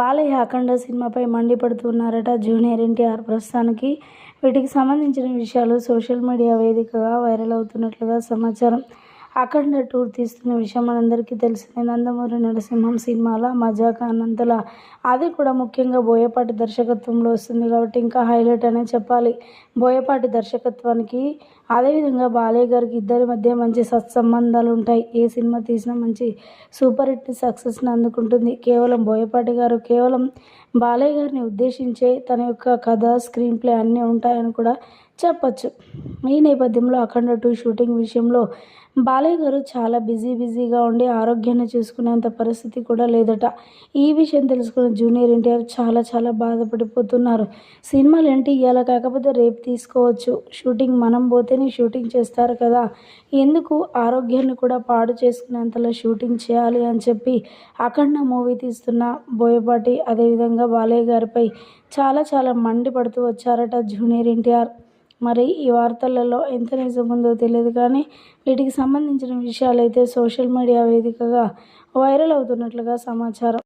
బాలయ్య అఖండ సినిమాపై మండిపడుతున్నారట జూనియర్ ఎన్టీఆర్ ప్రస్తుతానికి. వీటికి సంబంధించిన విషయాలు సోషల్ మీడియా వేదికగా వైరల్ అవుతున్నట్లుగా సమాచారం. అఖండ టూర్ తీస్తున్న విషయం మనందరికీ తెలిసిందే నందమూరి నరసింహం సినిమాల మజాక అన్నంతలా. అది కూడా ముఖ్యంగా బోయపాటి దర్శకత్వంలో వస్తుంది కాబట్టి ఇంకా హైలైట్ అనే చెప్పాలి. బోయపాటి దర్శకత్వానికి అదేవిధంగా బాలయ్య గారికి ఇద్దరి మధ్య మంచి సత్సంబంధాలు ఉంటాయి. ఏ సినిమా తీసినా మంచి సూపర్ హిట్ సక్సెస్ని అందుకుంటుంది. కేవలం బోయపాటి గారు కేవలం బాలయ్య గారిని ఉద్దేశించే తన యొక్క కథ స్క్రీన్ ప్లే అన్నీ ఉంటాయని కూడా చెప్పచ్చు. ఈ నేపథ్యంలో అఖండ టూ షూటింగ్ విషయంలో బాలయ్య గారు చాలా బిజీ బిజీగా ఉండి ఆరోగ్యాన్ని చూసుకునేంత పరిస్థితి కూడా లేదట. ఈ విషయం తెలుసుకున్న జూనియర్ ఎన్టీఆర్ చాలా చాలా బాధపడిపోతున్నారు. సినిమాలు ఏంటి? ఇవాళ కాకపోతే రేపు తీసుకోవచ్చు. షూటింగ్ మనం పోతేనే షూటింగ్ చేస్తారు కదా. ఎందుకు ఆరోగ్యాన్ని కూడా పాడు చేసుకునేంతలా షూటింగ్ చేయాలి అని చెప్పి అఖండ మూవీ తీస్తున్న బోయపాటి అదేవిధంగా బాలయ్య గారిపై చాలా చాలా మండిపడుతూ వచ్చారట జూనియర్ ఎన్టీఆర్. మరి ఈ వార్తలలో ఎంత నిజం ఉందో తెలియదు కానీ వీటికి సంబంధించిన విషయాలు అయితే సోషల్ మీడియా వేదికగా వైరల్ అవుతున్నట్లుగా సమాచారం.